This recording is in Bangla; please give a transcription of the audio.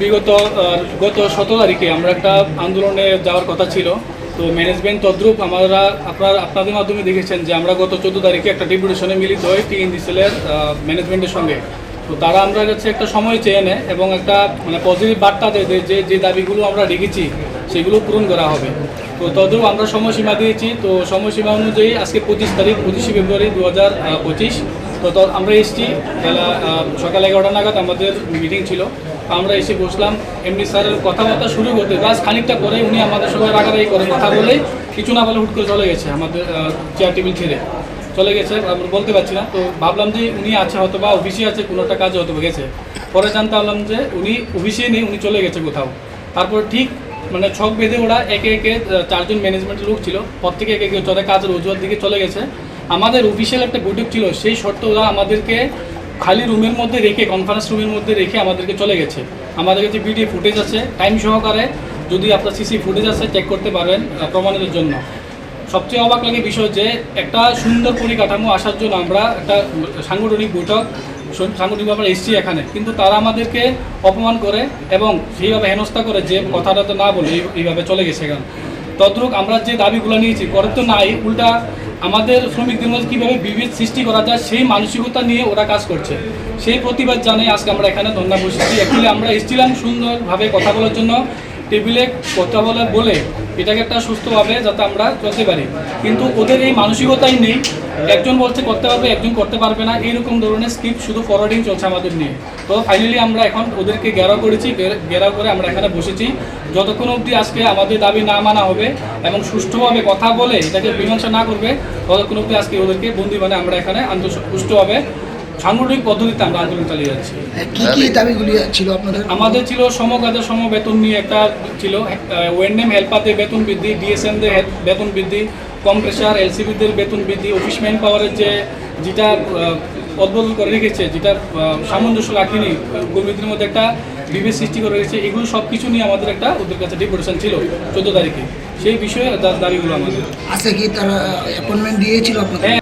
বিগত গত সতেরো তারিখে আমরা একটা আন্দোলনে যাওয়ার কথা ছিল। তো ম্যানেজমেন্ট তদ্রুপ আমরা আপনার, আপনাদের মাধ্যমে দেখেছেন যে আমরা গত চোদ্দ তারিখে একটা ডেপুটেশনে মিলিত হই টিএনডিসিএলের ম্যানেজমেন্টের সঙ্গে। তো তারা আমরা কাছে একটা সময় চেয়ে নেয় এবং একটা মানে পজিটিভ বার্তা দেয় যে যে দাবিগুলো আমরা রেখেছি, সেগুলো পূরণ করা হবে। তো তদ্রুপ আমরা সময়সীমা দিয়েছি। তো সময়সীমা অনুযায়ী আজকে পঁচিশ তারিখ, পঁচিশে ফেব্রুয়ারি দু হাজার পঁচিশ। তো আমরা এসছি সকাল এগারোটা নাগাদ আমাদের মিটিং ছিল। আমরা এসে বসলাম। এমনি স্যারের কথাবার্তা শুরু করতে। বাস খানিকটা পরে উনি আমাদের সঙ্গে রাগারাগি করে কথা বলে কিছু না বলে হুট করে চলে গেছে আমাদের চেয়ার টেবিল ছেড়ে। চলে গেছে, আমরা বলতে পারছি না। তো ভাবলাম যে উনি আছে হয়তো বা অফিসে আছে, কোনো একটা কাজে হয়তো গেছে। পরে জানতে পারলাম যে উনি অফিসে নেই, উনি চলে গেছে কোথাও। তারপর ঠিক মানে ছক বেঁধে ওরা একে একে চারজন ম্যানেজমেন্টের লোক ছিল। প্রত্যেকে একে একে চলে কাজের অজুহাত দিকে চলে গেছে। আমাদের অফিসিয়াল একটা বৈঠক ছিল, সেই শর্তে ওরা আমাদেরকে খালি রুমের মধ্যে রেখে কনফারেন্স রুমের মধ্যে রেখে আমাদেরকে চলে গেছে। আমাদের কাছে ভিডিও ফুটেজ আছে। টাইম সহকারে যদি আপনার সিসি ফুটেজ আছে চেক করতে পারবেন প্রমাণের জন্য। সবচেয়ে অবাক লাগে বিষয় যে, একটা সুন্দর পরিকাঠামো আসার জন্য আমরা একটা সাংগঠনিক বৈঠক সাংগঠনিক সাংগঠনিকভাবে এসেছি এখানে। কিন্তু তারা আমাদেরকে অপমান করে এবং সেইভাবে হেনস্থা করে যে কথাটা তো না বলে এইভাবে চলে গেছে এখানে। তদ্রুপ আমরা যে দাবিগুলো নিয়েছি করে তো নাই, উল্টা আমাদের শ্রমিকদের মধ্যে কীভাবে বিভেদ সৃষ্টি করা যায়, সেই মানসিকতা নিয়ে ওরা কাজ করছে। সেই প্রতিবাদ জানাই আজকে আমরা এখানে ধন্যবাদ বসেছি। অ্যাকচুয়ালি আমরা এসেছিলাম সুন্দরভাবে কথা বলার জন্য। টেবিলে কথা বলে বলে এটাকে একটা সুস্থভাবে যাতে আমরা চলতে পারি। কিন্তু ওদের এই মানসিকতাই নেই। একজন বলছে করতে পারবে, একজন করতে পারবে না। এইরকম ধরনের স্ক্রিপ্ট শুধু ফরওয়ার্ডিং চলছে আমাদের নিয়ে। তো ফাইনালি আমরা এখন ওদেরকে ঘেরাও করেছি, ঘের- ঘেরাও করে আমরা এখানে বসেছি। যতক্ষণ অবধি আজকে আমাদের দাবি না মানা হবে এবং সুষ্ঠুভাবে কথা বলে এটাকে মীমাংসা না করবে, ততক্ষণ অবধি আজকে ওদেরকে বন্দি মানে আমরা এখানে আন্তঃ সুষ্ঠুভাবে সাংগঠনিক পদ্ধতিতে আমরা আন্দোলন চালিয়ে যাচ্ছি। কি কি দাবিগুলি ছিল আপনাদের? আমাদের ছিল সমকাজের সম বেতন নিয়ে একটা ছিল ওয়েন্ডেম হেল্পারদের বেতন বৃদ্ধি ডিএসএনদের বেতন বৃদ্ধি কম্প্রেসার এলসিবিদের বেতন বৃদ্ধি অফিস ম্যান পাওয়ারের যে যেটা অদ্বোধন করে রেখেছে যেটা সামঞ্জস্য রাখেনি কর্মীদের মধ্যে একটা বিভেদ সৃষ্টি করে রেখেছে এগুলো সব কিছু নিয়ে আমাদের একটা ওদের কাছে ডিপুটেশন ছিল চোদ্দ তারিখে। সেই বিষয়ে দা- দাবিগুলো আমাদের। আছে কি তারা অ্যাপয়েন্টমেন্ট দিয়েছিল আপনাদের? হ্যাঁ।